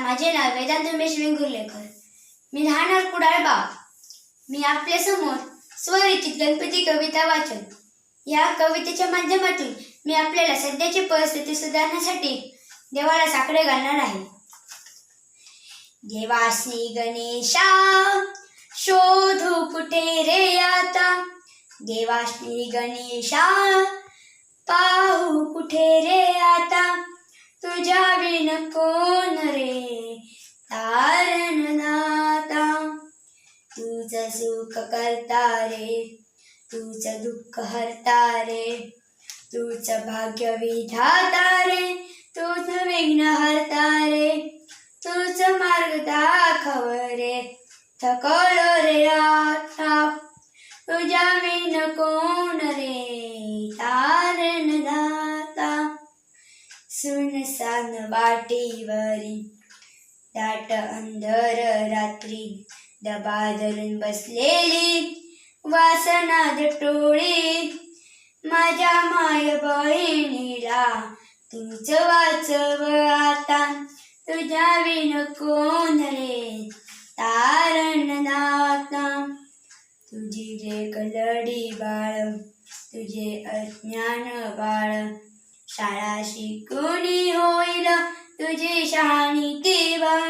माझे नाव वेदांत उमेश वेंगुर्लेकर. मी राहणार कुडाळ बाग. मी आपल्यासमोर स्वरचित गणपती कविता वाचन. या कवितेच्या माध्यमातून मी आपल्याला सध्याची परिस्थिती सुधारण्यासाठी देवाला साकडे घालणार आहे. देवासी गणेशा शोधू कुठे रे आता? देवाश्री गणेशा पाहू कुठे रे आता? तुझ्या विनको करता रे. तूच दुःख हरता रे. तूच भाग्य विधाता रे. तूच विघ्न हरता रे. तूच मार्ग दाखव रे थकलो रे आता. तुझ्या विण कोण रे? तारण दाता. सुनसान वाटीवरी. दाट अंधर रात्री दबा धरून बसलेली वासना टोळी माझ्या माय बहिणीला तुमच वाचव आता. तुझ्या विण कोण रे? तारण नाता. तुझी रे कलडी बाळ तुझे अज्ञान बाळ. शाळा शिकूनी होईल तुझी शहाणी ती बाळ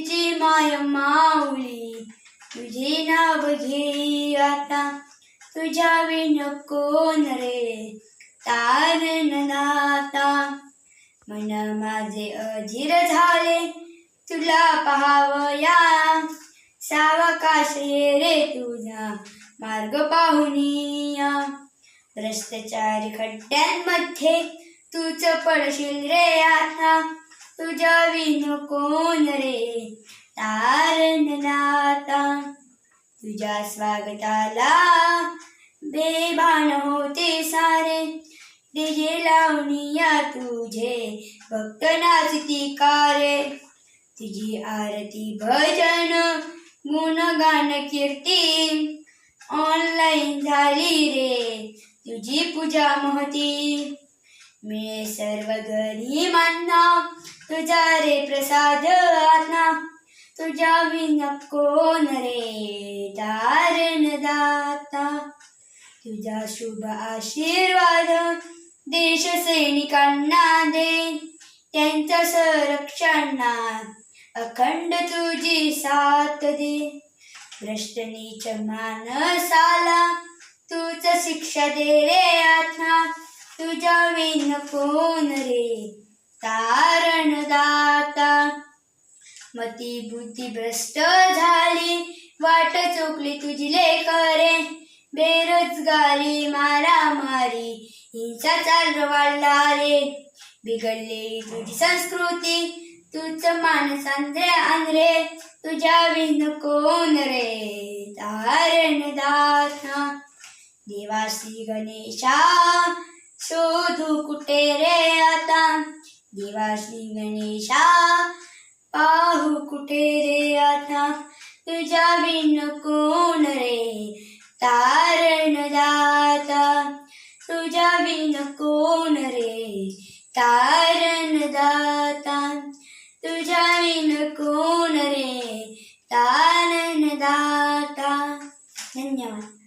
तिची माय माऊली तुझे नाव घेई आता. तुझ्या विण कोण रे तारण नाता मन माझे अधीर झाले तुला पाहावया. सावकाश ये रे तुझा मार्ग पाहुनिया. भ्रष्टाचारी खड्ड्यांमध्ये तूच पडशील रे आता. तुझ्या विण कोण रे? तारण नाता तुझ्या स्वागताला बेभान होते सारे. डीजे लावणीया तुझे. भक्त नाचती कारे तुझी आरती भजन गुणगान कीर्ती ऑनलाईन झाली रे. तुझी पूजा महती. मिळे सर्व गरिबांना तुझा रे प्रसाद आत्मा तुझ्या विन कोण रे तारण दाता तुझा शुभ आशीर्वाद देश सैनिकांना दे त्यांच्या संरक्षणात अखंड तुझी साथ दे. भ्रष्ट नीच मानसाला तूच शिक्षा दे रे आत्मा तुझ्या विन कोण रे? तारण दाता मती बुद्धी भ्रष्ट झाली. वाट चुकली तुझी लेकरे. बेरोजगारी मारामारी. हिंसाचार वाढला रे. बिघडली तुझी संस्कृती. तुझ माणसांद्रे आंध्रे आंध्रे. तुझ्या विन कोण रे? तारण दाता देवासी गणेशा. शोधू कुठे रे आता? देवासी गणेशा पाहू कुठे रे आता? तुझ्या विन कोण रे? तारण दाता तुझ्या विन कोण रे? तारण दाता तुझ्या विन कोण रे? तारण दाता धन्यवाद.